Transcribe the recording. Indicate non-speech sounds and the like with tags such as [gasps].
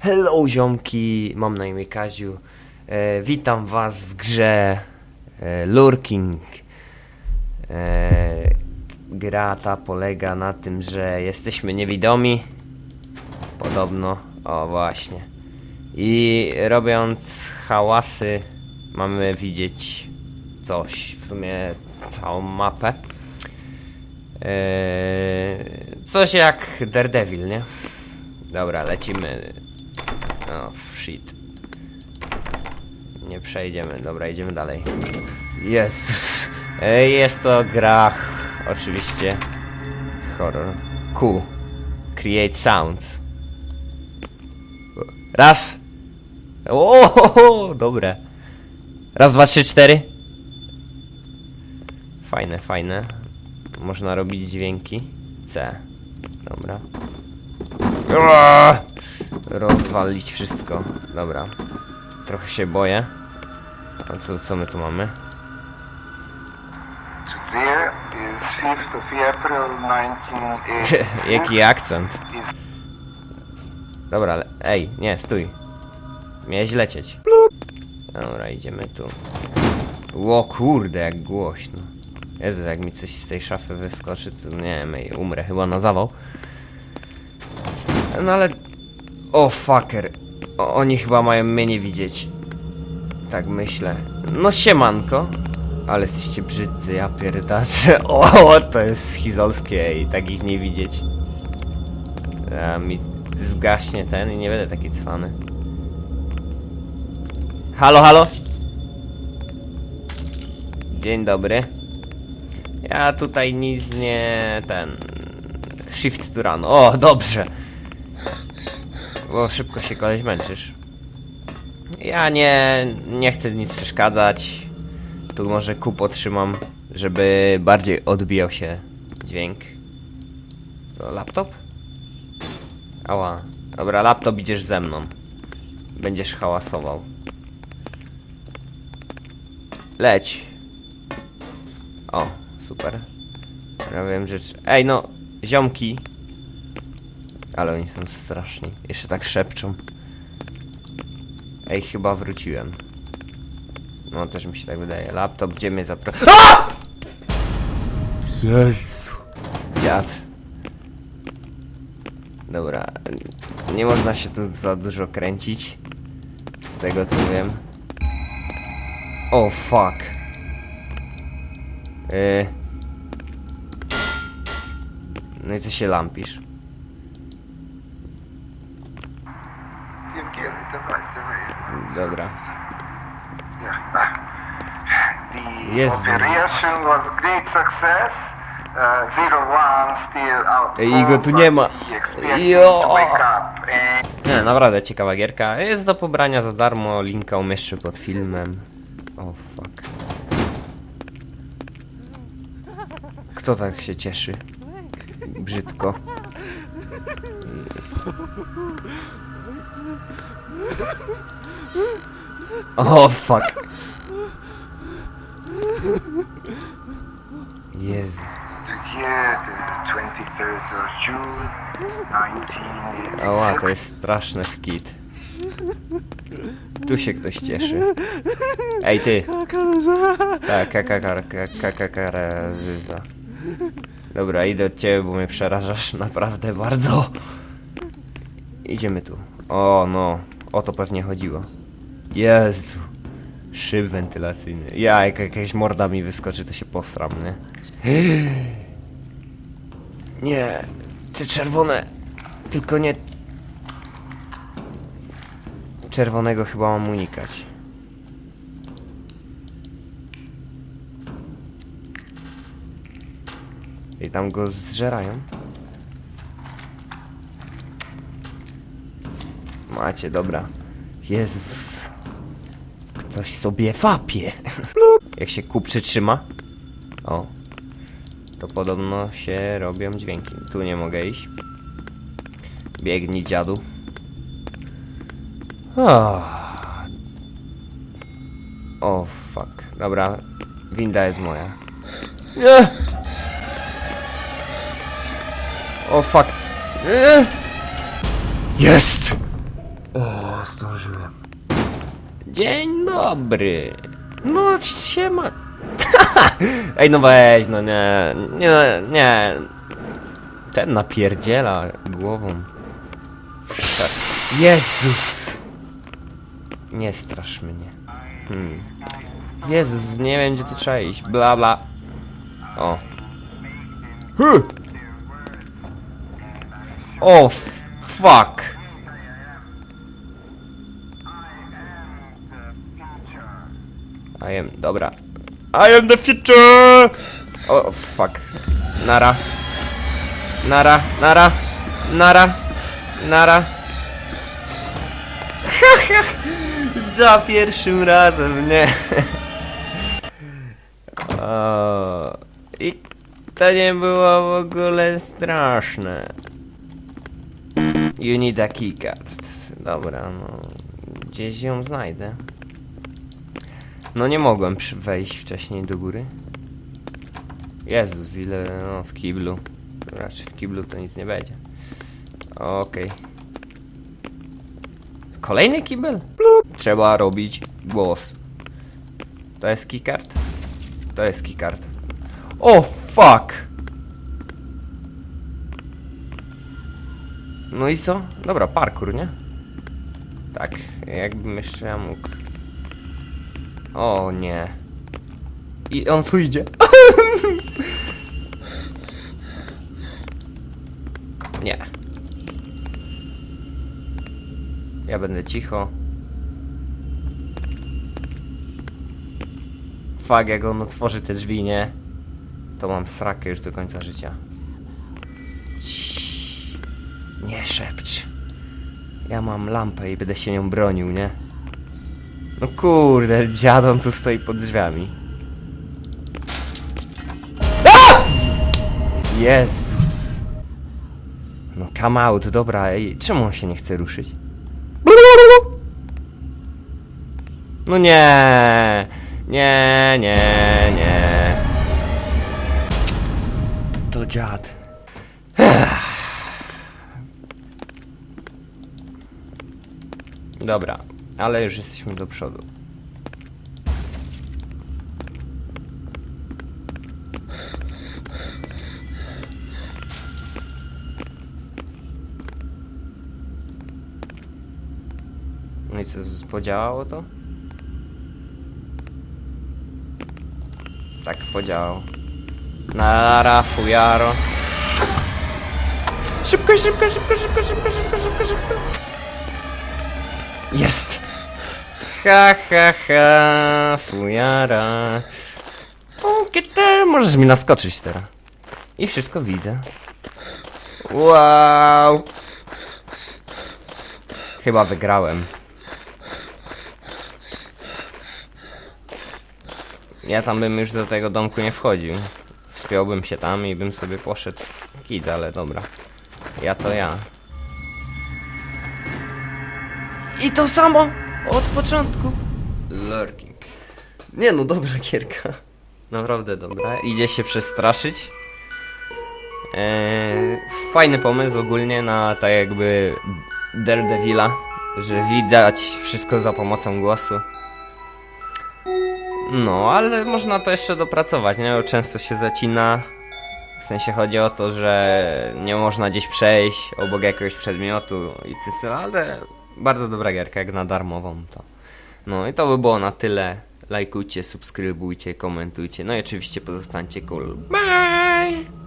Hello ziomki, mam na imię Kaziu. E, witam was w grze e, Lurking. E, gra ta polega na tym, że jesteśmy niewidomi. Podobno, o właśnie. I robiąc hałasy mamy widzieć coś, w sumie całą mapę. E, coś jak Daredevil, nie? Dobra, lecimy. O, shit. Nie przejdziemy, dobra, idziemy dalej. Jezus. Jest to gra, oczywiście, horror. Q. Create sound. Raz. O, dobre. Raz, dwa, trzy, cztery. Fajne, fajne. Można robić dźwięki. C. Dobra. Rozwalić wszystko. Dobra. Trochę się boję. A co, co my tu mamy? Today is 5th of April 1986. Jaki akcent. Dobra, ale... Ej, nie, stój. Miałeś lecieć. Dobra, idziemy tu. Ło kurde, jak głośno. Jezu, jak mi coś z tej szafy wyskoczy, to nie wiem, umrę chyba na zawał. No ale... O, fucker. O, oni chyba mają mnie nie widzieć. Tak myślę. No siemanko. Ale jesteście brzydcy, ja pierdaczę. [laughs] O, to jest schizolskie i tak ich nie widzieć. A mi zgaśnie ten i nie będę taki cwany. Halo, halo? Dzień dobry. Ja tutaj nic nie... ten... Shift to run. O, dobrze. Bo szybko się koleś męczysz. Ja nie... nie chcę nic przeszkadzać. Tu może kup otrzymam, żeby bardziej odbijał się dźwięk. Co, laptop? Ała. Dobra, laptop idziesz ze mną. Będziesz hałasował. Leć. O, super. Że... trz- Ej, no, ziomki. Ale oni są straszni. Jeszcze tak szepczą. Ej, chyba wróciłem. No, też mi się tak wydaje. Laptop, gdzie mnie zapro... A! Jezu. Dziad. Dobra. Nie można się tu za dużo kręcić. Z tego co wiem. O, fuck. Yy. No i co się lampisz? Dobra. Yes. operation was great success. Uh, zero one still out. Ej, Igo tu nie ma. Jo. Nie, naprawdę ciekawa gierka. Jest do pobrania za darmo. Linka umieszczę pod filmem. O, fuck. Kto tak się cieszy? Brzydko. O, fuck. Jezu. today, the 23rd of June, 1987. Ała, to jest straszne w kit. Tu się ktoś cieszy. Ej, ty. Tak, kakakarazyza. Dobra, idę od ciebie, bo mnie przerażasz [laughs] naprawdę bardzo. Idziemy tu. O, no. O to pewnie chodziło. Jezu. Szyb wentylacyjny. Ja, jak jakaś morda mi wyskoczy, to się postram, nie? [gasps] Nie. Te czerwone. Tylko nie... Czerwonego chyba mam unikać. I tam go zżerają. Macie, dobra. Jezus. Ktoś sobie wapie. [laughs] Jak się ku przytrzyma. O. To podobno się robią dźwięki. Tu nie mogę iść. Biegnij dziadu. O, o fuck. Dobra, winda jest moja. Nie! O fuck. Nie! Jest! O, zdążyłem. Dzień dobry. No, siema. [laughs] Ej, no weź, no nie, nie, nie. Ten napierdziela głową. Jezus! Nie strasz mnie. Hmm. Jezus, nie wiem gdzie tu trzeba iść. Bla bla. O. Huh. O, fuck. I am, dobra. I am the future! O, fuck. Nara. Nara, nara, nara, nara. [laughs] Za pierwszym razem, nie. [laughs] O, I to nie było w ogóle straszne. You need a keycard. Dobra, no. Gdzieś ją znajdę. No nie mogłem wejść wcześniej do góry. Jezus, ile no, w kiblu. Raczej w kiblu to nic nie będzie. Okej. Kolejny kibel? Trzeba robić głos. To jest keycard? To jest keycard. O, fuck! No i co? Dobra, parkour, nie? Tak, jakbym jeszcze ja mógł. O nie. I on tu idzie. [laughs] nie. Ja będę cicho. Fak, jak on otworzy te drzwi, nie? To mam srakę już do końca życia. Nie szepcz. Ja mam lampę i będę się nią bronił, nie? No kurde, dziadon tu stoi pod drzwiami. A! Jezus. No come out, dobra, ej, czemu on się nie chce ruszyć? No nie, nie, nie, nie. To dziad. Dobra, ale już jesteśmy do przodu. No i co, podziałało to? Tak, podziałało. Nara, fujaro. Szybko, szybko, szybko, szybko, szybko, szybko, szybko, szybko. Jest! Ha, ha, ha, fujara. O, kiedy możesz mi naskoczyć teraz. I wszystko widzę. Wow! Chyba wygrałem. Ja tam bym już do tego domku nie wchodził. Wspiąłbym się tam i bym sobie poszedł w kid, ale dobra. Ja to ja. I to samo od początku. Lurking. Nie no, dobra gierka. Naprawdę dobra. Idzie się przestraszyć. Eee, fajny pomysł ogólnie na tak jakby Daredevila, że widać wszystko za pomocą głosu. No, ale można to jeszcze dopracować, nie? Bo często się zacina. W sensie chodzi o to, że nie można gdzieś przejść obok jakiegoś przedmiotu i tyle, ale bardzo dobra gierka, jak na darmową to. No i to by było na tyle. Lajkujcie, subskrybujcie, komentujcie. No i oczywiście pozostańcie cool. Bye!